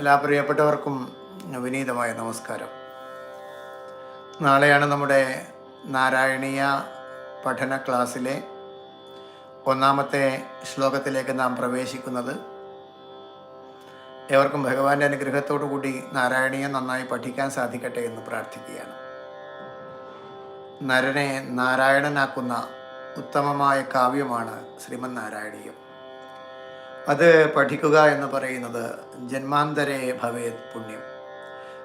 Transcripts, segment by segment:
എല്ലാ പ്രിയപ്പെട്ടവർക്കും വിനീതമായ നമസ്കാരം. നാളെയാണ് നമ്മുടെ നാരായണീയ പഠന ക്ലാസ്സിലെ ഒന്നാമത്തെ ശ്ലോകത്തിലേക്ക് നാം പ്രവേശിക്കുന്നത്. ഏവർക്കും ഭഗവാന്റെ അനുഗ്രഹത്തോടു കൂടി നാരായണീയം നന്നായി പഠിക്കാൻ സാധിക്കട്ടെ എന്ന് പ്രാർത്ഥിക്കുകയാണ്. നരനെ നാരായണനാക്കുന്ന ഉത്തമമായ കാവ്യമാണ് ശ്രീമൻ നാരായണീയം അത് പഠിക്കുക എന്ന് പറയുന്നത് ജന്മാന്തരേ ഭവേത് പുണ്യം.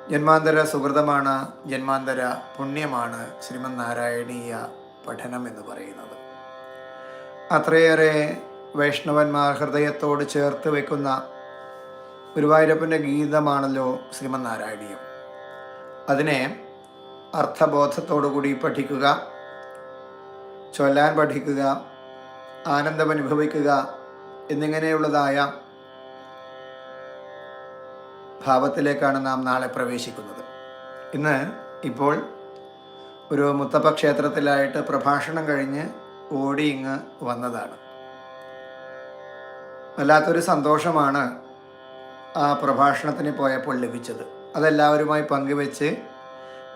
ജന്മാന്തര സുഹൃതമാണ് ജന്മാന്തര പുണ്യമാണ് ശ്രീമൻ നാരായണീയ പഠനം എന്ന് പറയുന്നത്. അത്രയേറെ വൈഷ്ണവന്മാർ ഹൃദയത്തോട് ചേർത്ത് വെക്കുന്ന ഗുരുവായൂരപ്പന്റെ ഗീതമാണല്ലോ ശ്രീമൻ നാരായണീയം അതിനെ അർത്ഥബോധത്തോടുകൂടി പഠിക്കുക ചൊല്ലാൻ പഠിക്കുക ആനന്ദം അനുഭവിക്കുക എന്നിങ്ങനെയുള്ളതായ ഭാവത്തിലേക്കാണ് നാം നാളെ പ്രവേശിക്കുന്നത്. ഇന്ന് ഇപ്പോൾ ഒരു മുത്തപ്പ ക്ഷേത്രത്തിലായിട്ട് പ്രഭാഷണം കഴിഞ്ഞ് ഓടി ഇങ്ങ് വന്നതാണ്. വല്ലാത്തൊരു സന്തോഷമാണ് ആ പ്രഭാഷണത്തിന് പോയപ്പോൾ ലഭിച്ചത്. അതെല്ലാവരുമായി പങ്കുവെച്ച്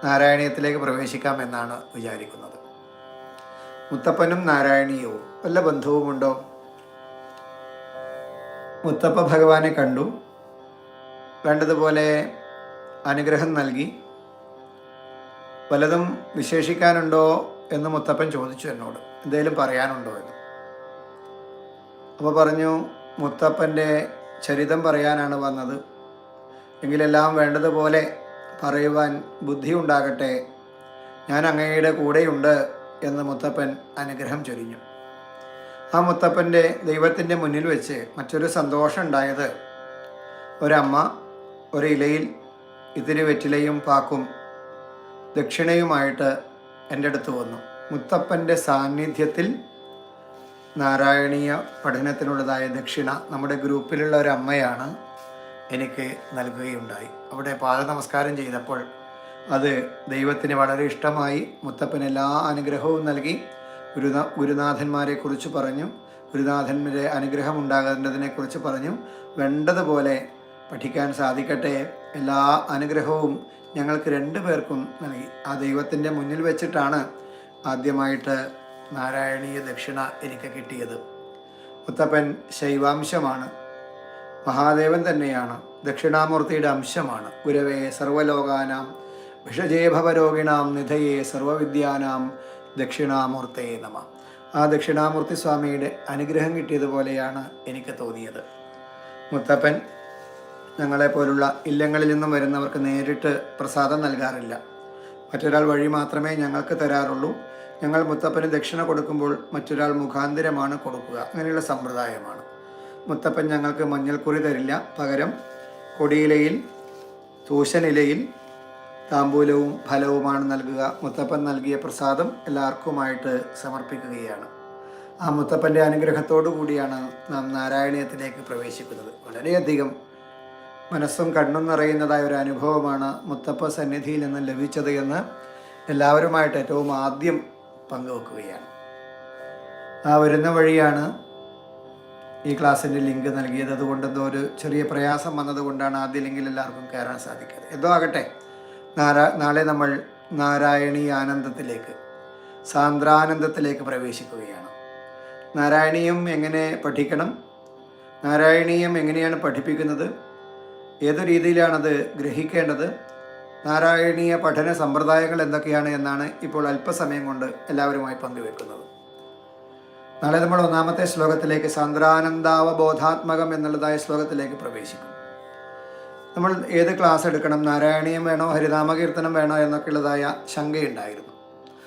നാരായണീയത്തിലേക്ക് പ്രവേശിക്കാം എന്നാണ് വിചാരിക്കുന്നത്. മുത്തപ്പനും നാരായണീയവും വല്ല ബന്ധവുമുണ്ടോ? മുത്തപ്പ ഭഗവാനെ കണ്ടു. വേണ്ടതുപോലെ അനുഗ്രഹം നൽകി. പലതും വിശേഷിക്കാനുണ്ടോ എന്ന് മുത്തപ്പൻ ചോദിച്ചു എന്നോട്. എന്തെങ്കിലും പറയാനുണ്ടോ എന്ന്. അപ്പോൾ പറഞ്ഞു മുത്തപ്പന്റെ ചരിതം പറയാനാണ് വന്നത്. എങ്കിലെല്ലാം വേണ്ടതുപോലെ പറയുവാൻ ബുദ്ധി ഉണ്ടാകട്ടെ ഞാൻ അങ്ങയുടെ കൂടെയുണ്ട് എന്ന് മുത്തപ്പൻ അനുഗ്രഹം ചൊരിഞ്ഞു. ആ മുത്തപ്പന്റെ ദൈവത്തിന്റെ മുന്നിൽ വെച്ച് മറ്റൊരു സന്തോഷം ഉണ്ടായത്. ഒരമ്മ ഒരു ഇലയിൽ ഇതിരി വെറ്റിലയും പാക്കും ദക്ഷിണയുമായിട്ട് എന്റെ അടുത്ത് വന്നു. മുത്തപ്പന്റെ സാന്നിധ്യത്തിൽ നാരായണീയ പഠനത്തിനുള്ളതായ ദക്ഷിണ നമ്മുടെ ഗ്രൂപ്പിലുള്ള ഒരു അമ്മയാണ് എനിക്ക് നൽകുകയുണ്ടായി. അവിടെ പാദ നമസ്കാരം ചെയ്തപ്പോൾ അത് ദൈവത്തിന് വളരെ ഇഷ്ടമായി. മുത്തപ്പൻ എല്ലാ അനുഗ്രഹവും നൽകി. ഗുരുനാ ഗുരുനാഥന്മാരെ കുറിച്ച് പറഞ്ഞു ഗുരുനാഥന്മാരെ അനുഗ്രഹം ഉണ്ടാകേണ്ടതിനെക്കുറിച്ച് പറഞ്ഞു വേണ്ടതുപോലെ പഠിക്കാൻ സാധിക്കട്ടെ. എല്ലാ അനുഗ്രഹവും ഞങ്ങൾക്ക് രണ്ടു പേർക്കും നൽകി. ആ ദൈവത്തിന്റെ മുന്നിൽ വെച്ചിട്ടാണ് ആദ്യമായിട്ട് നാരായണീയ ദക്ഷിണ എനിക്ക് കിട്ടിയത്. മുത്തപ്പൻ ശൈവാംശമാണ്. മഹാദേവൻ തന്നെയാണ്. ദക്ഷിണാമൂർത്തിയുടെ അംശമാണ്. ഗുരവേ സർവലോകാനാം വിഷജേഭവരോഗിണാം നിധയേ സർവവിദ്യാനാം ദക്ഷിണാമൂർത്തേ നമ. ആ ദക്ഷിണാമൂർത്തി സ്വാമിയുടെ അനുഗ്രഹം കിട്ടിയതുപോലെയാണ് എനിക്ക് തോന്നിയത്. മുത്തപ്പൻ ഞങ്ങളെപ്പോലുള്ള ഇല്ലങ്ങളിൽ നിന്നും വരുന്നവർക്ക് നേരിട്ട് പ്രസാദം നൽകാറില്ല. മറ്റൊരാൾ വഴി മാത്രമേ ഞങ്ങൾക്ക് തരാറുള്ളൂ. ഞങ്ങൾ മുത്തപ്പന് ദക്ഷിണ കൊടുക്കുമ്പോൾ മറ്റൊരാൾ മുഖാന്തരമാണ് കൊടുക്കുക. അങ്ങനെയുള്ള സമ്പ്രദായമാണ്. മുത്തപ്പൻ ഞങ്ങൾക്ക് മഞ്ഞൾക്കുറി തരില്ല. പകരം കൊടിയിലയിൽ തൂശനിലയിൽ താമ്പൂലവും ഫലവുമാണ് നൽകുക. മുത്തപ്പൻ നൽകിയ പ്രസാദം എല്ലാവർക്കുമായിട്ട് സമർപ്പിക്കുകയാണ്. ആ മുത്തപ്പന്റെ അനുഗ്രഹത്തോടു കൂടിയാണ് നാം നാരായണീയത്തിലേക്ക് പ്രവേശിക്കുന്നത്. വളരെയധികം മനസ്സും കണ്ണും നിറയുന്നതായ ഒരു അനുഭവമാണ് മുത്തപ്പ സന്നിധിയിൽ നിന്ന് ലഭിച്ചത് എന്ന് എല്ലാവരുമായിട്ട് ഏറ്റവും ആദ്യം പങ്കുവെക്കുകയാണ്. ആ വരുന്ന വഴിയാണ് ഈ ക്ലാസ്സിന്റെ ലിങ്ക് നൽകിയത്. അതുകൊണ്ട് എന്തോ ഒരു ചെറിയ പ്രയാസം വന്നതുകൊണ്ടാണ് ആദ്യ ലിങ്കിൽ എല്ലാവർക്കും കയറാൻ സാധിക്കാതെ എന്തോ ആകട്ടെ. നാളെ നമ്മൾ നാരായണീ ആനന്ദത്തിലേക്ക് സാന്ദ്രാനന്ദത്തിലേക്ക് പ്രവേശിക്കുകയാണ്. നാരായണീയം എങ്ങനെ പഠിക്കണം? നാരായണീയം എങ്ങനെയാണ് പഠിപ്പിക്കുന്നത്? ഏത് രീതിയിലാണത് ഗ്രഹിക്കേണ്ടത്? നാരായണീയ പഠന സമ്പ്രദായങ്ങൾ എന്തൊക്കെയാണ് എന്നാണ് ഇപ്പോൾ അല്പസമയം കൊണ്ട് എല്ലാവരുമായി പങ്കുവെക്കുന്നത്. നാളെ നമ്മൾ ഒന്നാമത്തെ ശ്ലോകത്തിലേക്ക് സാന്ദ്രാനന്ദാവബോധാത്മകം എന്നുള്ളതായ ശ്ലോകത്തിലേക്ക് പ്രവേശിക്കും. നമ്മൾ ഏത് ക്ലാസ് എടുക്കണം? നാരായണീയം വേണോ? ഹരിനാമകീർത്തനം വേണോ? എന്നൊക്കെയുള്ളതായ ശങ്കയുണ്ടായിരുന്നു.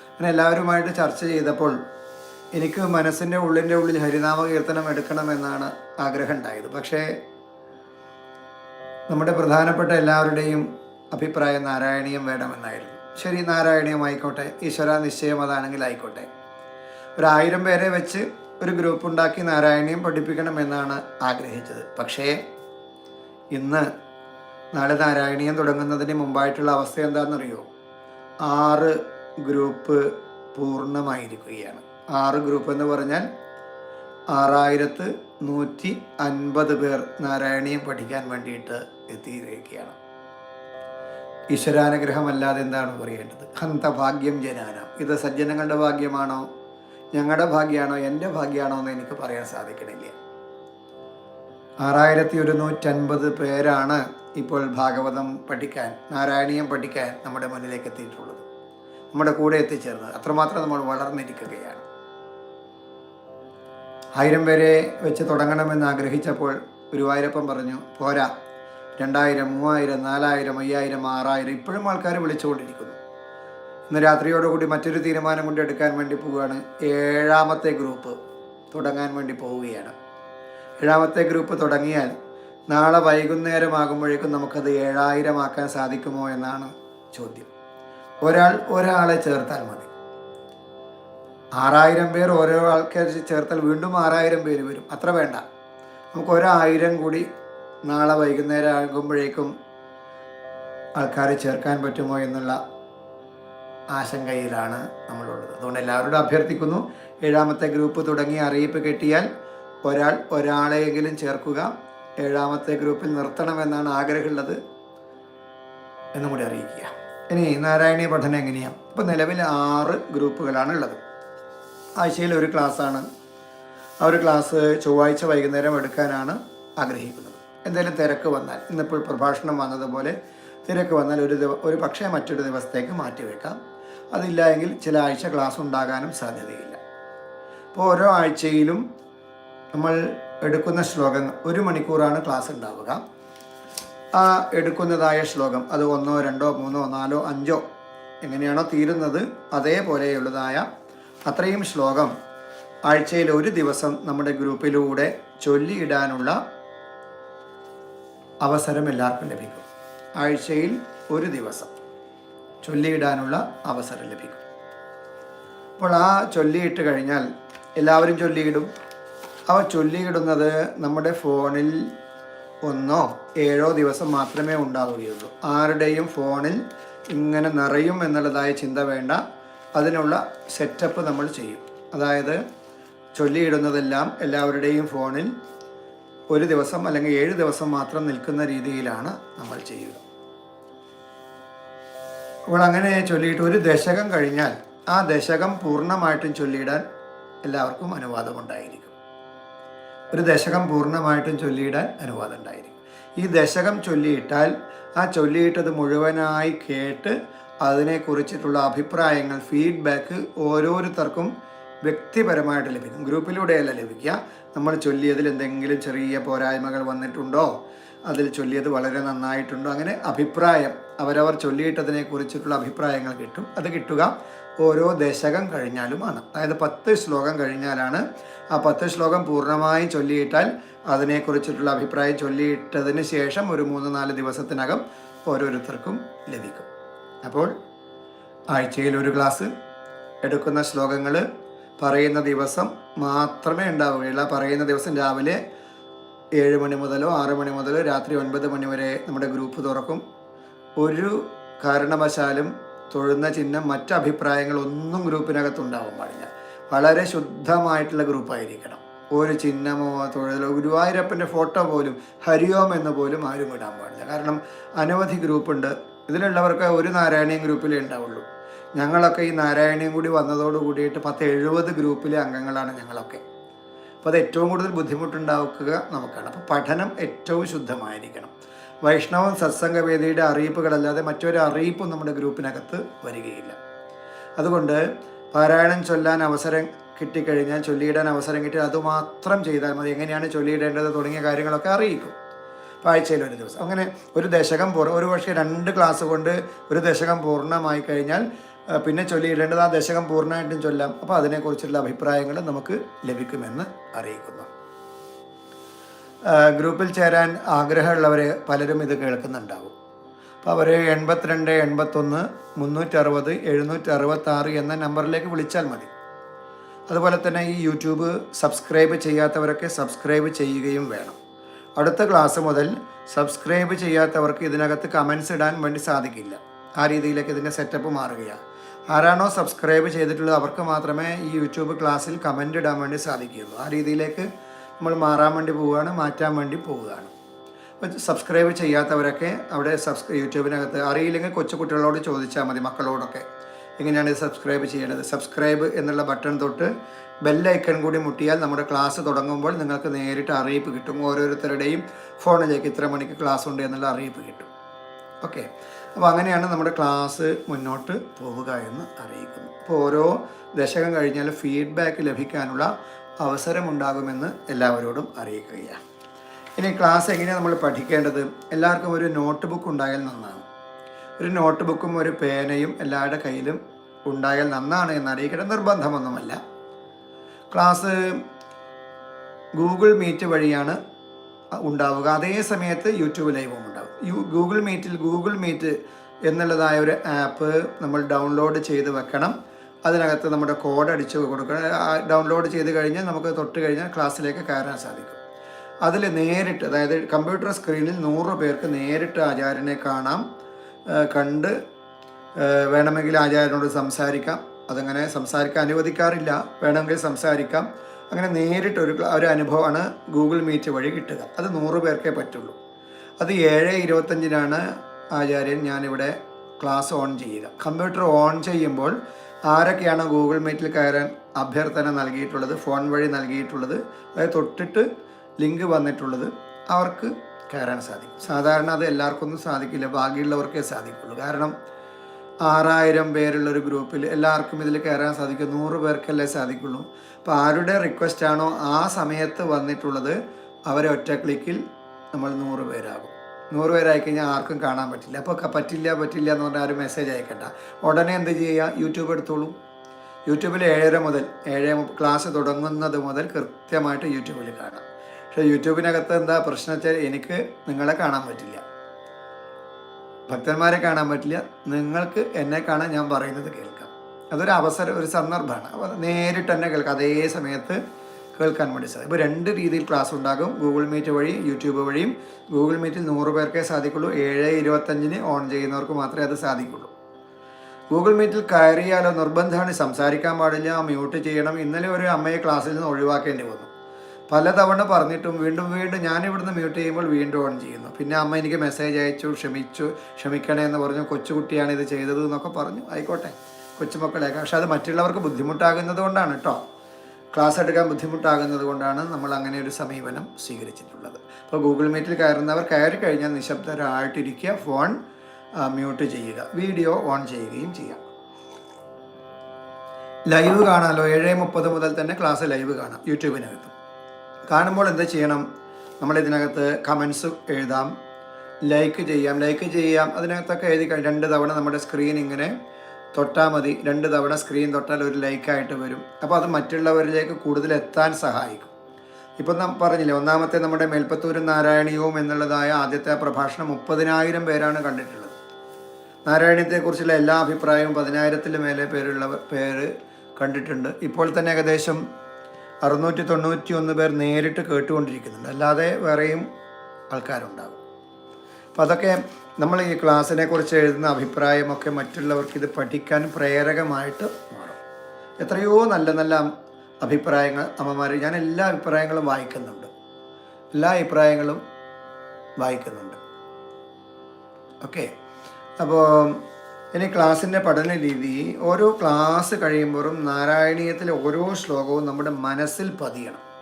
അങ്ങനെ എല്ലാവരുമായിട്ട് ചർച്ച ചെയ്തപ്പോൾ എനിക്ക് മനസ്സിന്റെ ഉള്ളിന്റെ ഉള്ളിൽ ഹരിനാമ ഹരിനാമകീർത്തനം എടുക്കണമെന്നാണ് ആഗ്രഹം ഉണ്ടായത്. പക്ഷേ നമ്മുടെ പ്രധാനപ്പെട്ട എല്ലാവരുടെയും അഭിപ്രായം നാരായണീയം വേണമെന്നായിരുന്നു. ശരി നാരായണീയമായിക്കോട്ടെ ഈശ്വര നിശ്ചയം അതാണെങ്കിൽ ആയിക്കോട്ടെ. ഒരായിരം പേരെ വെച്ച് ഒരു ഗ്രൂപ്പ് ഉണ്ടാക്കി നാരായണീയം പഠിപ്പിക്കണമെന്നാണ് ആഗ്രഹിച്ചത്. പക്ഷേ ഇന്ന് നാളെ നാരായണീയം തുടങ്ങുന്നതിന് മുമ്പായിട്ടുള്ള അവസ്ഥ എന്താണെന്നറിയോ? ആറ് ഗ്രൂപ്പ് പൂർണമായിരിക്കുകയാണ്. ആറ് ഗ്രൂപ്പ് എന്ന് പറഞ്ഞാൽ ആറായിരത്ത് നൂറ്റി അൻപത് പേർ നാരായണീയം പഠിക്കാൻ വേണ്ടിയിട്ട് എത്തിയിരിക്കുകയാണ്. ഈശ്വരാനുഗ്രഹമല്ലാതെ എന്താണ് പറയേണ്ടത്? ഹന്തഭാഗ്യം ജനാനം. ഇത് സജ്ജനങ്ങളുടെ ഭാഗ്യമാണോ? ഞങ്ങളുടെ ഭാഗ്യമാണോ എന്റെ ഭാഗ്യമാണോ എന്ന് എനിക്ക് പറയാൻ സാധിക്കണില്ല. ആറായിരത്തി ഒരുന്നൂറ്റൻപത് പേരാണ് ഇപ്പോൾ ഭാഗവതം പഠിക്കാൻ നാരായണീയം പഠിക്കാൻ നമ്മുടെ മുന്നിലേക്ക് എത്തിയിട്ടുള്ളത് നമ്മുടെ കൂടെ എത്തിച്ചേർന്നത്. അത്രമാത്രം നമ്മൾ വളർന്നിരിക്കുകയാണ്. ആയിരം പേരെ വെച്ച് തുടങ്ങണമെന്ന് ആഗ്രഹിച്ചപ്പോൾ ഗുരുവായൂരപ്പൻ പറഞ്ഞു പോരാ. രണ്ടായിരം മൂവായിരം നാലായിരം അയ്യായിരം ആറായിരം ഇപ്പോഴും ആൾക്കാർ വിളിച്ചുകൊണ്ടിരിക്കുന്നു. ഇന്ന് രാത്രിയോടുകൂടി മറ്റൊരു തീരുമാനം കൊണ്ട് എടുക്കാൻ വേണ്ടി പോവുകയാണ്. ഏഴാമത്തെ ഗ്രൂപ്പ് തുടങ്ങാൻ വേണ്ടി പോവുകയാണ്. ഏഴാമത്തെ ഗ്രൂപ്പ് തുടങ്ങിയാൽ നാളെ വൈകുന്നേരമാകുമ്പോഴേക്കും നമുക്കത് ഏഴായിരം ആക്കാൻ സാധിക്കുമോ എന്നാണ് ചോദ്യം. ഒരാൾ ഒരാളെ ചേർത്താൽ മതി. ആറായിരം പേർ ഓരോ ആൾക്കാർ ചേർത്താൽ വീണ്ടും ആറായിരം പേര് വരും. അത്ര വേണ്ട. നമുക്ക് ഒരായിരം കൂടി നാളെ വൈകുന്നേരം ആകുമ്പോഴേക്കും ആൾക്കാരെ ചേർക്കാൻ പറ്റുമോ എന്നുള്ള ആശങ്കയിലാണ് നമ്മളുള്ളത്. അതുകൊണ്ട് എല്ലാവരോടും അഭ്യർത്ഥിക്കുന്നു ഏഴാമത്തെ ഗ്രൂപ്പ് തുടങ്ങി അറിയിപ്പ് കിട്ടിയാൽ ഒരാൾ ഒരാളെയെങ്കിലും ചേർക്കുക ഏഴാമത്തെ ഗ്രൂപ്പിൽ നിർത്തണമെന്നാണ് ആഗ്രഹമുള്ളത് എന്നും കൂടി അറിയിക്കുക. ഇനി നാരായണീയ പഠനം എങ്ങനെയാണ് ഇപ്പോൾ നിലവിൽ ആറ് ഗ്രൂപ്പുകളാണ് ഉള്ളത് ആഴ്ചയിൽ ഒരു ക്ലാസ്സാണ്. ആ ഒരു ക്ലാസ് ചൊവ്വാഴ്ച വൈകുന്നേരം എടുക്കാനാണ് ആഗ്രഹിക്കുന്നത്. എന്തെങ്കിലും തിരക്ക് വന്നാൽ ഇന്നിപ്പോൾ പ്രഭാഷണം വന്നതുപോലെ തിരക്ക് വന്നാൽ ഒരു ദിവ ഒരു പക്ഷേ മറ്റൊരു ദിവസത്തേക്ക് മാറ്റിവെക്കാം അതില്ല എങ്കിൽ ചില ആഴ്ച ക്ലാസ് ഉണ്ടാകാനും സാധ്യതയില്ല. അപ്പോൾ ഓരോ ആഴ്ചയിലും നമ്മൾ എടുക്കുന്ന ശ്ലോകങ്ങൾ ഒരു മണിക്കൂറാണ് ക്ലാസ് ഉണ്ടാവുക. ആ എടുക്കുന്നതായ ശ്ലോകം അത് ഒന്നോ രണ്ടോ മൂന്നോ നാലോ അഞ്ചോ എങ്ങനെയാണോ തീരുന്നത് അതേപോലെയുള്ളതായ അത്രയും ശ്ലോകം ആഴ്ചയിൽ ഒരു ദിവസം നമ്മുടെ ഗ്രൂപ്പിലൂടെ ചൊല്ലിയിടാനുള്ള അവസരം എല്ലാവർക്കും ലഭിക്കും. ആഴ്ചയിൽ ഒരു ദിവസം ചൊല്ലിയിടാനുള്ള അവസരം ലഭിക്കും. അപ്പോൾ ആ ചൊല്ലിയിട്ട് കഴിഞ്ഞാൽ എല്ലാവരും ചൊല്ലിയിടും. അവ ചൊല്ലിയിടുന്നത് നമ്മുടെ ഫോണിൽ ഒന്നോ ഏഴോ ദിവസം മാത്രമേ ഉണ്ടാവുകയുള്ളൂ. ആരുടെയും ഫോണിൽ ഇങ്ങനെ നിറയും എന്നുള്ളതായ ചിന്ത വേണ്ട. അതിനുള്ള സെറ്റപ്പ് നമ്മൾ ചെയ്യും. അതായത് ചൊല്ലിയിടുന്നതെല്ലാം എല്ലാവരുടെയും ഫോണിൽ ഒരു ദിവസം അല്ലെങ്കിൽ ഏഴ് ദിവസം മാത്രം നിൽക്കുന്ന രീതിയിലാണ് നമ്മൾ ചെയ്യുക. അപ്പോൾ അങ്ങനെ ചൊല്ലിയിട്ട് ഒരു ദശകം കഴിഞ്ഞാൽ ആ ദശകം പൂർണമായിട്ടും ചൊല്ലിയിടാൻ എല്ലാവർക്കും അനുവാദമുണ്ടായിരിക്കും. ഒരു ദശകം പൂർണമായിട്ടും ചൊല്ലിയിടാൻ അനുവാദം ഉണ്ടായിരിക്കും ഈ ദശകം ചൊല്ലിയിട്ടാൽ ആ ചൊല്ലിയിട്ടത് മുഴുവനായി കേട്ട് അതിനെക്കുറിച്ചിട്ടുള്ള അഭിപ്രായങ്ങൾ ഫീഡ്ബാക്ക് ഓരോരുത്തർക്കും വ്യക്തിപരമായിട്ട് ലഭിക്കും. ഗ്രൂപ്പിലൂടെയല്ല ലഭിക്കുക. നമ്മൾ ചൊല്ലിയതിൽ എന്തെങ്കിലും ചെറിയ പോരായ്മകൾ വന്നിട്ടുണ്ടോ? അതിൽ ചൊല്ലിയത് വളരെ നന്നായിട്ടുണ്ടോ? അങ്ങനെ അഭിപ്രായം അവരവർ ചൊല്ലിയിട്ടതിനെ കുറിച്ചിട്ടുള്ള അഭിപ്രായങ്ങൾ കിട്ടും. അത് കിട്ടുക. ഓരോ ദശകം കഴിഞ്ഞാലുമാണ്. അതായത് പത്ത് ശ്ലോകം കഴിഞ്ഞാലാണ് ആ പത്ത് ശ്ലോകം പൂർണമായി ചൊല്ലിയിട്ടാൽ അതിനെക്കുറിച്ചിട്ടുള്ള അഭിപ്രായം ചൊല്ലിയിട്ടതിന് ശേഷം ഒരു മൂന്ന് നാല് ദിവസത്തിനകം ഓരോരുത്തർക്കും ലഭിക്കും. അപ്പോൾ ആഴ്ചയിൽ ഒരു ക്ലാസ് എടുക്കുന്ന ശ്ലോകങ്ങൾ പറയുന്ന ദിവസം മാത്രമേ ഉണ്ടാവുകയുള്ളൂ. പറയുന്ന ദിവസം രാവിലെ ഏഴ് മണി മുതലോ ആറ് മണി മുതലോ രാത്രി ഒൻപത് മണി വരെ നമ്മുടെ ഗ്രൂപ്പ് തുറക്കും. ഒരു കാരണവശാലും തൊഴുന്ന ചിഹ്നം മറ്റ് അഭിപ്രായങ്ങളൊന്നും ഗ്രൂപ്പിനകത്ത് ഉണ്ടാവാൻ പാടില്ല. വളരെ ശുദ്ധമായിട്ടുള്ള ഗ്രൂപ്പായിരിക്കണം. ഒരു ചിഹ്നമോ തൊഴിലോ ഗുരുവായൂരപ്പന്റെ ഫോട്ടോ പോലും ഹരിയോം എന്ന് പോലും ആരും ഇടാൻ പാടില്ല. കാരണം അനവധി ഗ്രൂപ്പുണ്ട്. ഇതിലുള്ളവർക്ക് ഒരു നാരായണീയം ഗ്രൂപ്പിലേ ഉണ്ടാവുള്ളൂ. ഞങ്ങളൊക്കെ ഈ നാരായണീയം കൂടി വന്നതോട് കൂടിയിട്ട് പത്ത് എഴുപത് ഗ്രൂപ്പിലെ അംഗങ്ങളാണ് ഞങ്ങളൊക്കെ. അപ്പോൾ അത് ഏറ്റവും കൂടുതൽ ബുദ്ധിമുട്ടുണ്ടാക്കുക നമുക്കാണ്. അപ്പോൾ പഠനം ഏറ്റവും ശുദ്ധമായിരിക്കണം. വൈഷ്ണവം സത്സംഗവേദിയുടെ അറിയിപ്പുകളല്ലാതെ മറ്റൊരു അറിയിപ്പും നമ്മുടെ ഗ്രൂപ്പിനകത്ത് വരികയില്ല. അതുകൊണ്ട് പാരായണം ചൊല്ലാൻ അവസരം കിട്ടിക്കഴിഞ്ഞാൽ ചൊല്ലിയിടാൻ അവസരം കിട്ടിയാൽ അതുമാത്രം ചെയ്താൽ മതി. എങ്ങനെയാണ് ചൊല്ലിയിടേണ്ടത് തുടങ്ങിയ കാര്യങ്ങളൊക്കെ അറിയിക്കും. ആഴ്ചയിൽ ഒരു ദിവസം. അങ്ങനെ ഒരു ദശകം പൂർണ ഒരു പക്ഷേ രണ്ട് ക്ലാസ് കൊണ്ട് ഒരു ദശകം പൂർണമായി കഴിഞ്ഞാൽ പിന്നെ ചൊല്ലിയിടേണ്ടത് ആ ദശകം പൂർണമായിട്ടും ചൊല്ലാം. അപ്പോൾ അതിനെക്കുറിച്ചുള്ള അഭിപ്രായങ്ങൾ നമുക്ക് ലഭിക്കുമെന്ന് അറിയിക്കുന്നു. ഗ്രൂപ്പിൽ ചേരാൻ ആഗ്രഹമുള്ളവർ പലരും ഇത് കേൾക്കുന്നുണ്ടാവും. അപ്പോൾ അവർ എൺപത്തിരണ്ട് എൺപത്തൊന്ന് മുന്നൂറ്ററുപത് എഴുന്നൂറ്റി അറുപത്താറ് എന്ന നമ്പറിലേക്ക് വിളിച്ചാൽ മതി. അതുപോലെ തന്നെ ഈ യൂട്യൂബ് സബ്സ്ക്രൈബ് ചെയ്യാത്തവരൊക്കെ സബ്സ്ക്രൈബ് ചെയ്യുകയും വേണം. അടുത്ത ക്ലാസ് മുതൽ സബ്സ്ക്രൈബ് ചെയ്യാത്തവർക്ക് ഇതിനകത്ത് കമൻസ് ഇടാൻ വേണ്ടി സാധിക്കില്ല. ആ രീതിയിലേക്ക് ഇതിന്റെ സെറ്റപ്പ് മാറുകയാണ് ആരാണോ സബ്സ്ക്രൈബ് ചെയ്തിട്ടുള്ളത് അവർക്ക് മാത്രമേ ഈ യൂട്യൂബ് ക്ലാസ്സിൽ കമന്റ് ഇടാൻ വേണ്ടി സാധിക്കുകയുള്ളൂ. ആ രീതിയിലേക്ക് നമ്മൾ മാറാൻ വേണ്ടി പോവുകയാണ് മാറ്റാൻ വേണ്ടി പോവുകയാണ്. അപ്പം സബ്സ്ക്രൈബ് ചെയ്യാത്തവരൊക്കെ അവിടെ സബ്സ്ക്രൈ യൂട്യൂബിനകത്ത് അറിയില്ലെങ്കിൽ കൊച്ചു കുട്ടികളോട് ചോദിച്ചാൽ മതി മക്കളോടൊക്കെ. എങ്ങനെയാണ് ഇത് സബ്സ്ക്രൈബ് ചെയ്യേണ്ടത് സബ്സ്ക്രൈബ് എന്നുള്ള ബട്ടൺ തൊട്ട് ബെല്ലൈക്കൺ കൂടി മുട്ടിയാൽ നമ്മുടെ ക്ലാസ് തുടങ്ങുമ്പോൾ നിങ്ങൾക്ക് നേരിട്ട് അറിയിപ്പ് കിട്ടും. ഓരോരുത്തരുടെയും ഫോണിലേക്ക് ഇത്ര മണിക്ക് ക്ലാസ് ഉണ്ട് എന്നുള്ള അറിയിപ്പ് കിട്ടും. ഓക്കെ അപ്പോൾ അങ്ങനെയാണ് നമ്മുടെ ക്ലാസ് മുന്നോട്ട് പോവുക എന്ന് അറിയിക്കുന്നത്. അപ്പോൾ ഓരോ ദശകം കഴിഞ്ഞാൽ ഫീഡ്ബാക്ക് ലഭിക്കാനുള്ള അവസരമുണ്ടാകുമെന്ന് എല്ലാവരോടും അറിയിക്കുകയാണ്. ഇനി ക്ലാസ് എങ്ങനെയാണ് നമ്മൾ പഠിക്കേണ്ടത്? എല്ലാവർക്കും ഒരു നോട്ട് ബുക്ക് ഉണ്ടായാൽ നന്നാണ്. ഒരു നോട്ട് ബുക്കും ഒരു പേനയും എല്ലാവരുടെ കയ്യിലും ഉണ്ടായാൽ നന്നാണ് എന്ന് അറിയിക്കേണ്ട നിർബന്ധമൊന്നുമല്ല. ക്ലാസ് ഗൂഗിൾ മീറ്റ് വഴിയാണ് ഉണ്ടാവുക. അതേ സമയത്ത് യൂട്യൂബ് ലൈവും ഉണ്ടാവും. ഗൂഗിൾ മീറ്റിൽ ഗൂഗിൾ മീറ്റ് എന്നുള്ളതായ ഒരു ആപ്പ് നമ്മൾ ഡൗൺലോഡ് ചെയ്ത് വെക്കണം. അതിനകത്ത് നമ്മുടെ കോഡ് അടിച്ച് കൊടുക്കണം ഡൗൺലോഡ് ചെയ്ത് കഴിഞ്ഞാൽ നമുക്ക് തൊട്ട് കഴിഞ്ഞാൽ ക്ലാസ്സിലേക്ക് കയറാൻ സാധിക്കും. അതിൽ നേരിട്ട് അതായത് കമ്പ്യൂട്ടർ സ്ക്രീനിൽ നൂറ് പേർക്ക് നേരിട്ട് ആചാര്യനെ കാണാം. കണ്ട് വേണമെങ്കിൽ ആചാര്യനോട് സംസാരിക്കാം. അതങ്ങനെ സംസാരിക്കാൻ അനുവദിക്കാറില്ല. വേണമെങ്കിൽ സംസാരിക്കാം. അങ്ങനെ നേരിട്ട് ഒരു ഒരു അനുഭവമാണ് ഗൂഗിൾ മീറ്റ് വഴി കിട്ടുക. അത് നൂറ് പേർക്കേ പറ്റുള്ളൂ. അത് ഏഴ് ഇരുപത്തഞ്ചിനാണ് ആചാര്യൻ ഞാനിവിടെ ക്ലാസ് ഓൺ ചെയ്യുക. കമ്പ്യൂട്ടർ ഓൺ ചെയ്യുമ്പോൾ ആരൊക്കെയാണ് ഗൂഗിൾ മീറ്റിൽ കയറാൻ അഭ്യർത്ഥന നൽകിയിട്ടുള്ളത് ഫോൺ വഴി നൽകിയിട്ടുള്ളത് അതായത് തൊട്ടിട്ട് ലിങ്ക് വന്നിട്ടുള്ളത് അവർക്ക് കയറാൻ സാധിക്കും. സാധാരണ അത് എല്ലാവർക്കൊന്നും സാധിക്കില്ല ബാക്കിയുള്ളവർക്കേ സാധിക്കുള്ളൂ. കാരണം ആറായിരം പേരുള്ള ഒരു ഗ്രൂപ്പിൽ എല്ലാവർക്കും ഇതിൽ കയറാൻ സാധിക്കും നൂറ് പേർക്കല്ലേ സാധിക്കുള്ളൂ. അപ്പോൾ ആരുടെ റിക്വസ്റ്റ് ആണോ ആ സമയത്ത് വന്നിട്ടുള്ളത് അവരെ ഒറ്റ ക്ലിക്കിൽ നമ്മൾ നൂറ് പേരാകും. നൂറ് പേരായി കഴിഞ്ഞാൽ ആർക്കും കാണാൻ പറ്റില്ല. അപ്പോൾ പറ്റില്ല പറ്റില്ല എന്ന് പറഞ്ഞാൽ ഒരു മെസ്സേജ് അയക്കണ്ട. ഉടനെ എന്ത് ചെയ്യുക? യൂട്യൂബ് എടുത്തോളൂ. യൂട്യൂബിൽ ഏഴര മുതൽ ഏഴ് ക്ലാസ് തുടങ്ങുന്നത് മുതൽ കൃത്യമായിട്ട് യൂട്യൂബിൽ കാണാം. പക്ഷേ യൂട്യൂബിനകത്ത് എന്താ പ്രശ്നം വെച്ചാൽ എനിക്ക് നിങ്ങളെ കാണാൻ പറ്റില്ല. ഭക്തന്മാരെ കാണാൻ പറ്റില്ല. നിങ്ങൾക്ക് എന്നെ കാണാൻ ഞാൻ പറയുന്നത് കേൾക്കാം. അതൊരു അവസരം ഒരു സന്ദർഭമാണ്. അപ്പോൾ നേരിട്ട് തന്നെ കേൾക്കാം. അതേ സമയത്ത് കേൾക്കാൻ വേണ്ടി സാധിക്കും. ഇപ്പോൾ രണ്ട് രീതിയിൽ ക്ലാസ് ഉണ്ടാകും. ഗൂഗിൾ മീറ്റ് വഴി യൂട്യൂബ് വഴിയും. ഗൂഗിൾ മീറ്റിൽ നൂറ് പേർക്കേ സാധിക്കുള്ളൂ. ഏഴ് ഇരുപത്തഞ്ചിന് ഓൺ ചെയ്യുന്നവർക്ക് മാത്രമേ അത് സാധിക്കുള്ളൂ. ഗൂഗിൾ മീറ്റിൽ കയറിയാലോ നിർബന്ധമാണ്. സംസാരിക്കാൻ പാടില്ല മ്യൂട്ട് ചെയ്യണം. ഇന്നലെ ഒരു അമ്മയെ ക്ലാസ്സിൽ നിന്ന് ഒഴിവാക്കേണ്ടി വന്നു. പലതവണ പറഞ്ഞിട്ടും വീണ്ടും വീണ്ടും ഞാൻ ഇവിടുന്ന് മ്യൂട്ട് ചെയ്യുമ്പോൾ വീണ്ടും ഓൺ ചെയ്യുന്നു. പിന്നെ അമ്മ എനിക്ക് മെസ്സേജ് അയച്ചു ക്ഷമിച്ചു ക്ഷമിക്കണേ എന്ന് പറഞ്ഞു കൊച്ചുകുട്ടിയാണ് ഇത് ചെയ്തത് എന്നൊക്കെ പറഞ്ഞു. ആയിക്കോട്ടെ കൊച്ചുമക്കളെയൊക്കെ പക്ഷെ അത് മറ്റുള്ളവർക്ക് ബുദ്ധിമുട്ടാകുന്നത് കൊണ്ടാണ് കേട്ടോ ക്ലാസ് എടുക്കാൻ ബുദ്ധിമുട്ടാകുന്നത് കൊണ്ടാണ് നമ്മൾ അങ്ങനെ ഒരു സമീപനം സ്വീകരിച്ചിട്ടുള്ളത്. അപ്പോൾ ഗൂഗിൾ മീറ്റിൽ കയറുന്നവർ കയറി കഴിഞ്ഞാൽ നിശബ്ദരായിട്ടിരിക്കുക ഫോൺ മ്യൂട്ട് ചെയ്യുക വീഡിയോ ഓൺ ചെയ്യുകയും ചെയ്യാം. ലൈവ് കാണാമല്ലോ ഏഴ് മുപ്പത് മുതൽ തന്നെ ക്ലാസ് ലൈവ് കാണാം യൂട്യൂബിനകത്ത്. കാണുമ്പോൾ എന്ത് ചെയ്യണം? നമ്മൾ ഇതിനകത്ത് കമൻസ് എഴുതാം ലൈക്ക് ചെയ്യാം ലൈക്ക് ചെയ്യാം അതിനകത്തൊക്കെ എഴുതി രണ്ട് തവണ നമ്മുടെ സ്ക്രീൻ ഇങ്ങനെ തൊട്ടാൽ മതി. രണ്ട് തവണ സ്ക്രീൻ തൊട്ടാൽ ഒരു ലൈക്കായിട്ട് വരും. അപ്പോൾ അത് മറ്റുള്ളവരിലേക്ക് കൂടുതൽ എത്താൻ സഹായിക്കും. ഇപ്പം നാം പറഞ്ഞില്ലേ ഒന്നാമത്തെ നമ്മുടെ മേൽപ്പത്തൂർ നാരായണീയവും എന്നുള്ളതായ ആദ്യത്തെ പ്രഭാഷണം മുപ്പതിനായിരം പേരാണ് കണ്ടിട്ടുള്ളത്. നാരായണീയത്തെക്കുറിച്ചുള്ള എല്ലാ അഭിപ്രായവും പതിനായിരത്തിൽ മേലെ പേരുള്ള പേര് കണ്ടിട്ടുണ്ട്. ഇപ്പോൾ തന്നെ ഏകദേശം അറുന്നൂറ്റി തൊണ്ണൂറ്റി ഒന്ന് പേർ നേരിട്ട് കേട്ടുകൊണ്ടിരിക്കുന്നുണ്ട്. അല്ലാതെ വേറെയും ആൾക്കാരുണ്ടാകും അപ്പോൾ അതൊക്കെ നമ്മൾ ഈ ക്ലാസ്സിനെ കുറിച്ച് എഴുതുന്ന അഭിപ്രായമൊക്കെ മറ്റുള്ളവർക്ക് ഇത് പഠിക്കാൻ പ്രേരകമായിട്ട് മാറും. എത്രയോ നല്ല നല്ല അഭിപ്രായങ്ങൾ അമ്മമാർ ഞാൻ എല്ലാ അഭിപ്രായങ്ങളും വായിക്കുന്നുണ്ട്. എല്ലാ അഭിപ്രായങ്ങളും വായിക്കുന്നുണ്ട്. ഓക്കെ. അപ്പോൾ ഇനി ക്ലാസ്സിന്റെ പഠന രീതി ഓരോ ക്ലാസ് കഴിയുമ്പോഴും നാരായണീയത്തിലെ ഓരോ ശ്ലോകവും നമ്മുടെ മനസ്സിൽ പതിയണം.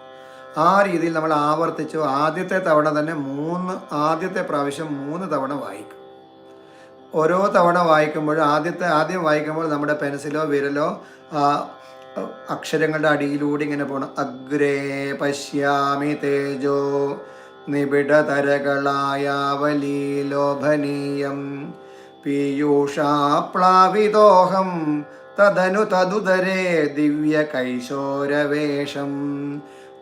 ആ രീതിയിൽ നമ്മൾ ആവർത്തിച്ചു ആദ്യത്തെ തവണ തന്നെ മൂന്ന് ആദ്യത്തെ പ്രാവശ്യം മൂന്ന് തവണ വായിക്കും. ഓരോ തവണ വായിക്കുമ്പോൾ ആദ്യത്തെ ആദ്യം വായിക്കുമ്പോൾ നമ്മുടെ പെൻസിലോ വിരലോ അക്ഷരങ്ങളുടെ അടിയിലൂടെ ഇങ്ങനെ പോകണം അഗ്രേ പശ്യാമി തേജോ നിബിഡതരകളായാവലീലോഭനീയം. പീയൂഷാപ്ലാവിതോഹം തദനു തതുദരേ ദിവ്യകൈശോരവേഷം.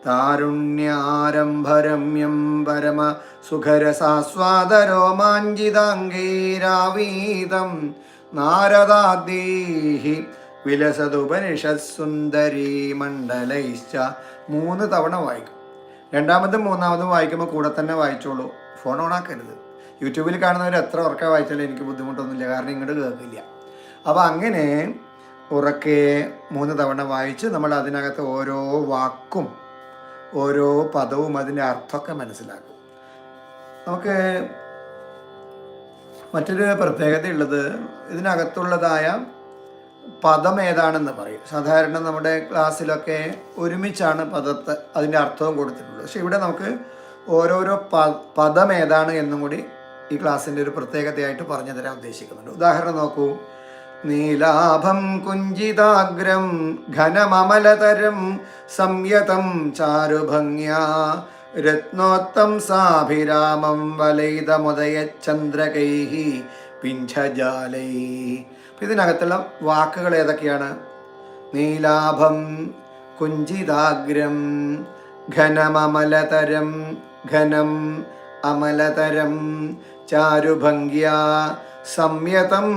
താരുണ്യാരംഭരമ്യം പരമ സുഖരസാസ്വാദരോമാഞ്ചിതാംഗീരാവീതം. നാരദാദീഹി വിലസതുപനിഷത്സുന്ദരീ മണ്ഡലൈശ്ച. മൂന്ന് തവണ വായിക്കും. രണ്ടാമതും മൂന്നാമതും വായിക്കുമ്പോൾ കൂടെ തന്നെ വായിച്ചോളൂ. ഫോൺ ഓണാക്കരുത് യൂട്യൂബിൽ കാണുന്നവർ എത്ര ഉറക്കെ വായിച്ചാലും എനിക്ക് ബുദ്ധിമുട്ടൊന്നുമില്ല. കാരണം ഇങ്ങോട്ട് കേൾക്കില്ല. അപ്പോൾ അങ്ങനെ ഉറക്കെ മൂന്ന് തവണ വായിച്ച് നമ്മൾ അതിനകത്ത് ഓരോ വാക്കും ഓരോ പദവും അതിന്റെ അർത്ഥമൊക്കെ മനസ്സിലാക്കും. നമുക്ക് മറ്റൊരു പ്രത്യേകതയുള്ളത് ഇതിനകത്തുള്ളതായ പദം ഏതാണെന്ന് പറയും. സാധാരണ നമ്മുടെ ക്ലാസ്സിലൊക്കെ ഒരുമിച്ചാണ് പദത്തെ അതിന്റെ അർത്ഥവും കൊടുത്തിട്ടുള്ളത്. പക്ഷെ ഇവിടെ നമുക്ക് ഓരോരോ പദം ഏതാണ് എന്നും കൂടി ഈ ക്ലാസ്സിന്റെ ഒരു പ്രത്യേകതയായിട്ട് പറഞ്ഞു തരാൻ ഉദ്ദേശിക്കുന്നുണ്ട്. ഉദാഹരണം നോക്കൂ. നീലാഭം കുഞ്ചിതാഗ്രം ഘനമമലതരം സംയതം ചാരുഭംഗ്യാ രത്നോത്തം സാഭിരാമം ചന്ദ്രകൈഹി പിഞ്ചജാലൈ. ഇതിനകത്തുള്ള വാക്കുകൾ ഏതൊക്കെയാണ്? നീലാഭം കുഞ്ചിതാഗ്രം ഘനമമലതരം ഘനം അമലതരം ചാരുഭംഗ്യ സംയതം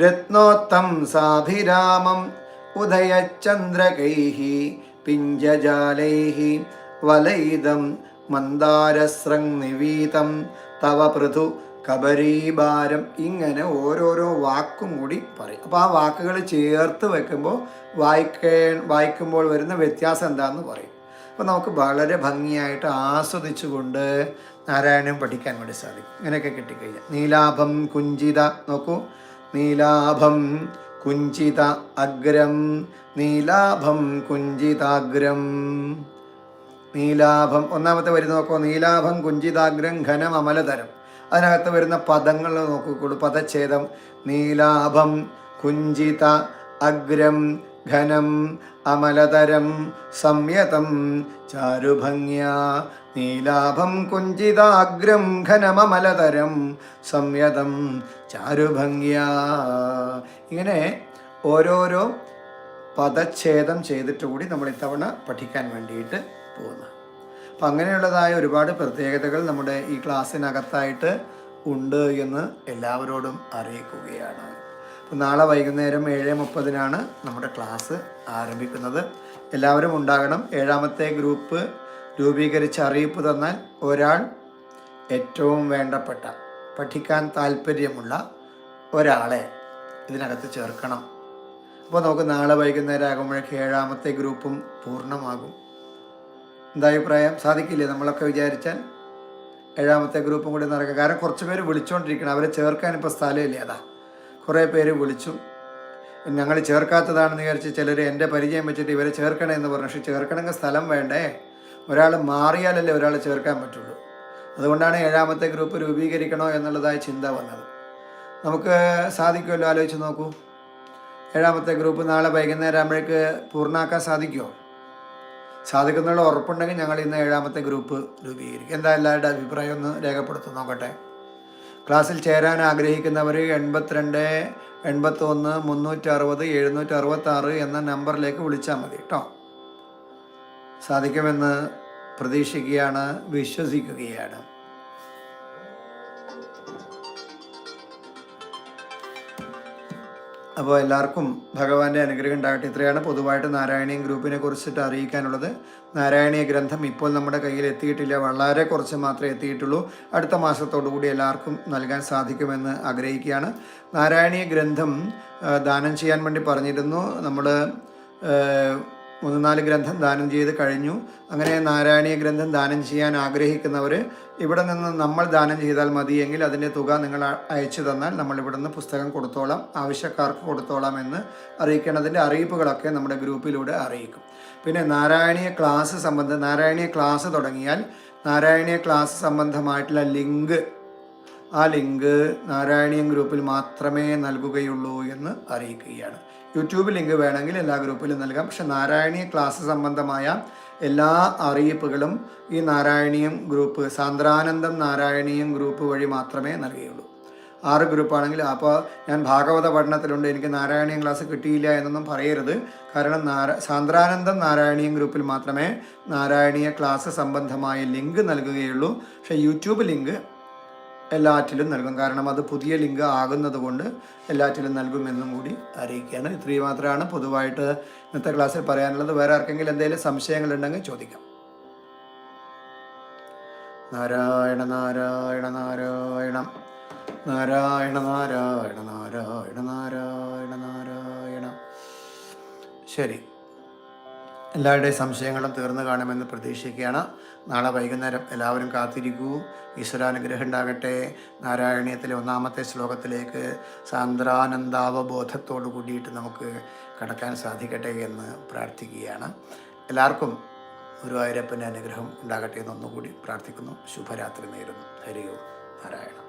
രത്നോത്തം സാഭിരാമം ഉദയചന്ദ്രകൈ പിഞ്ചജാലൈ വലയിതം മന്ദാരസൃങ്നിവീതം തവ പൃഥു കബരീഭാരം ഇങ്ങനെ ഓരോരോ വാക്കും കൂടി പറയും. അപ്പോൾ ആ വാക്കുകൾ ചേർത്ത് വെക്കുമ്പോൾ വായിക്കേ വായിക്കുമ്പോൾ വരുന്ന വ്യത്യാസം എന്താണെന്ന് പറയും. അപ്പോൾ നമുക്ക് വളരെ ഭംഗിയായിട്ട് ആസ്വദിച്ചുകൊണ്ട് നാരായണം പഠിക്കാൻ വേണ്ടി സാധിക്കും. ഇങ്ങനെയൊക്കെ കിട്ടിക്കഴിഞ്ഞാൽ. നീലാഭം കുഞ്ചിത നോക്കൂ. നീലാഭം കുഞ്ചിത അഗ്രം. നീലാഭം കുഞ്ചിതാഗ്രം നീലാഭം ഒന്നാമത്തെ വരി നോക്കൂ. നീലാഭം കുഞ്ചിതാഗ്രം ഘനം അമലതരം. അതിനകത്ത് വരുന്ന പദങ്ങൾ നോക്കിക്കോളൂ. പദച്ഛേദം നീലാഭം കുഞ്ചിത അഗ്രം ഘനം അമലതരം സംയതം ചാരുഭംഗ്യ നീലാഭം കുഞ്ചിതാഗ്രം ഘനമമലതരം സംയതം ചാരുഭംഗ്യ. ഇങ്ങനെ ഓരോരോ പദച്ഛേദം ചെയ്തിട്ട് കൂടി നമ്മൾ ഇത്തവണ പഠിക്കാൻ വേണ്ടിയിട്ട് പോകുന്നു. അപ്പം അങ്ങനെയുള്ളതായ ഒരുപാട് പ്രത്യേകതകൾ നമ്മുടെ ഈ ക്ലാസ്സിനകത്തായിട്ട് ഉണ്ട് എന്ന് എല്ലാവരോടും അറിയിക്കുകയാണ്. അപ്പം നാളെ വൈകുന്നേരം ഏഴ് മുപ്പതിനാണ് നമ്മുടെ ക്ലാസ് ആരംഭിക്കുന്നത്. എല്ലാവരും ഉണ്ടാകണം. ഏഴാമത്തെ ഗ്രൂപ്പ് രൂപീകരിച്ച് അറിയിപ്പ് തന്നാൽ ഒരാൾ ഏറ്റവും വേണ്ടപ്പെട്ട പഠിക്കാൻ താല്പര്യമുള്ള ഒരാളെ ഇതിനകത്ത് ചേർക്കണം. അപ്പോൾ നമുക്ക് നാളെ വൈകുന്നേരം ആകുമ്പോഴേക്ക് ഏഴാമത്തെ ഗ്രൂപ്പും പൂർണമാകും. എന്താ അഭിപ്രായം? സാധിക്കില്ലേ? നമ്മളൊക്കെ വിചാരിച്ചാൽ ഏഴാമത്തെ ഗ്രൂപ്പും കൂടി നടക്കുക. കാരണം കുറച്ച് പേര് വിളിച്ചുകൊണ്ടിരിക്കണം അവരെ ചേർക്കാൻ ഇപ്പോൾ സ്ഥലമില്ല. അതാ കുറേ പേര് വിളിച്ചു. ഞങ്ങൾ ചേർക്കാത്തതാണെന്ന് വിചാരിച്ച് ചിലർ എന്റെ പരിചയം വെച്ചിട്ട് ഇവരെ ചേർക്കണേ എന്ന് പറഞ്ഞു. പക്ഷെ ചേർക്കണമെങ്കിൽ സ്ഥലം വേണ്ടേ? ഒരാൾ മാറിയാലല്ലേ ഒരാൾ ചേർക്കാൻ പറ്റുള്ളൂ. അതുകൊണ്ടാണ് ഏഴാമത്തെ ഗ്രൂപ്പ് രൂപീകരിക്കണോ എന്നുള്ളതായ ചിന്ത വന്നത്. നമുക്ക് സാധിക്കുമല്ലോ? ആലോചിച്ച് നോക്കൂ. ഏഴാമത്തെ ഗ്രൂപ്പ് നാളെ വൈകുന്നേരം ആകുമ്പോഴേക്ക് പൂർണാക്കാൻ സാധിക്കുമോ? സാധിക്കുന്നുള്ള ഉറപ്പുണ്ടെങ്കിൽ ഞങ്ങൾ ഇന്ന് ഏഴാമത്തെ ഗ്രൂപ്പ് രൂപീകരിക്കും. എന്താ എല്ലാവരുടെ അഭിപ്രായം? ഒന്ന് രേഖപ്പെടുത്തി നോക്കട്ടെ. ക്ലാസ്സിൽ ചേരാൻ ആഗ്രഹിക്കുന്നവർ എൺപത്തിരണ്ട് എൺപത്തൊന്ന് മുന്നൂറ്ററുപത് എഴുന്നൂറ്റി അറുപത്താറ് എന്ന നമ്പറിലേക്ക് വിളിച്ചാൽ മതി. കേട്ടോ. സാധിക്കുമെന്ന് പ്രതീക്ഷിക്കുകയാണ് വിശ്വസിക്കുകയാണ്. അപ്പോൾ എല്ലാവർക്കും ഭഗവാന്റെ അനുഗ്രഹം ഉണ്ടാകട്ടെ. ഇത്രയാണ് പൊതുവായിട്ട് നാരായണീയ ഗ്രൂപ്പിനെ കുറിച്ചിട്ട് അറിയിക്കാനുള്ളത്. നാരായണീയ ഗ്രന്ഥം ഇപ്പോൾ നമ്മുടെ കയ്യിൽ എത്തിയിട്ടില്ല. വളരെ കുറച്ച് മാത്രമേ എത്തിയിട്ടുള്ളൂ. അടുത്ത കൂടി എല്ലാവർക്കും നൽകാൻ സാധിക്കുമെന്ന് ആഗ്രഹിക്കുകയാണ്. നാരായണീയ ഗ്രന്ഥം ദാനം ചെയ്യാൻ വേണ്ടി പറഞ്ഞിരുന്നു. നമ്മൾ മൂന്ന് നാല് ഗ്രന്ഥം ദാനം ചെയ്ത് കഴിഞ്ഞു. അങ്ങനെ നാരായണീയ ഗ്രന്ഥം ദാനം ചെയ്യാൻ ആഗ്രഹിക്കുന്നവർ ഇവിടെ നിന്ന് നമ്മൾ ദാനം ചെയ്താൽ മതിയെങ്കിൽ അതിന്റെ തുക നിങ്ങൾ അയച്ചു തന്നാൽ നമ്മൾ ഇവിടെ നിന്ന് പുസ്തകം കൊടുത്തോളാം ആവശ്യക്കാർക്ക് കൊടുത്തോളാം എന്ന് അറിയിക്കേണ്ടതിന്റെ അറിയിപ്പുകളൊക്കെ നമ്മുടെ ഗ്രൂപ്പിലൂടെ അറിയിക്കും. പിന്നെ നാരായണീയ ക്ലാസ് സംബന്ധം നാരായണീയ ക്ലാസ് തുടങ്ങിയാൽ നാരായണീയ ക്ലാസ് സംബന്ധമായിട്ടുള്ള ലിങ്ക് ആ ലിങ്ക് നാരായണീയം ഗ്രൂപ്പിൽ മാത്രമേ നൽകുകയുള്ളൂ എന്ന് അറിയിക്കുകയാണ്. യൂട്യൂബ് ലിങ്ക് വേണമെങ്കിൽ എല്ലാ ഗ്രൂപ്പിലും നൽകാം. പക്ഷെ നാരായണീയ ക്ലാസ് സംബന്ധമായ എല്ലാ അറിയിപ്പുകളും ഈ നാരായണീയം ഗ്രൂപ്പ് സാന്ദ്രാനന്ദം നാരായണീയം ഗ്രൂപ്പ് വഴി മാത്രമേ നൽകുകയുള്ളൂ. ആറ് ഗ്രൂപ്പാണെങ്കിൽ അപ്പോൾ ഞാൻ ഭാഗവത പഠനത്തിലുണ്ട്. എനിക്ക് നാരായണീയം ക്ലാസ് കിട്ടിയില്ല എന്നൊന്നും പറയരുത്. കാരണം നാര സാന്ദ്രാനന്ദം നാരായണീയം ഗ്രൂപ്പിൽ മാത്രമേ നാരായണീയ ക്ലാസ് സംബന്ധമായ ലിങ്ക് നൽകുകയുള്ളൂ. പക്ഷേ യൂട്യൂബ് ലിങ്ക് എല്ലാറ്റിലും നൽകും. കാരണം അത് പുതിയ ലിങ്ക് ആകുന്നത് കൊണ്ട് എല്ലാറ്റിലും നൽകുമെന്നും കൂടി അറിയിക്കുകയാണ്. ഇത്രയും മാത്രമാണ് പൊതുവായിട്ട് ഇന്നത്തെ ക്ലാസ്സിൽ പറയാനുള്ളത്. വേറെ ആർക്കെങ്കിലും എന്തെങ്കിലും സംശയങ്ങളുണ്ടെങ്കിൽ ചോദിക്കാം. നാരായണ നാരായണ നാരായണം. നാരായണ നാരായണ നാരായണ നാരായണ നാരായണ. ശരി. എല്ലാവരുടെയും സംശയങ്ങളും തീർന്നു കാണുമെന്ന് പ്രതീക്ഷിക്കുകയാണ്. നാളെ വൈകുന്നേരം എല്ലാവരും കാത്തിരിക്കൂ. ഈശ്വരാനുഗ്രഹം ഉണ്ടാകട്ടെ നാരായണീയത്തിലെ ഒന്നാമത്തെ ശ്ലോകത്തിലേക്ക് സാന്ദ്രാനന്ദാവബോധത്തോടു കൂടിയിട്ട് നമുക്ക് കടക്കാൻ സാധിക്കട്ടെ എന്ന് പ്രാർത്ഥിക്കുകയാണ്. എല്ലാവർക്കും ഗുരുവായൂരപ്പന്റെ അനുഗ്രഹം ഉണ്ടാകട്ടെ എന്നൊന്നുകൂടി പ്രാർത്ഥിക്കുന്നു. ശുഭരാത്രി നേരുന്നു. ഹരിയോ നാരായണ.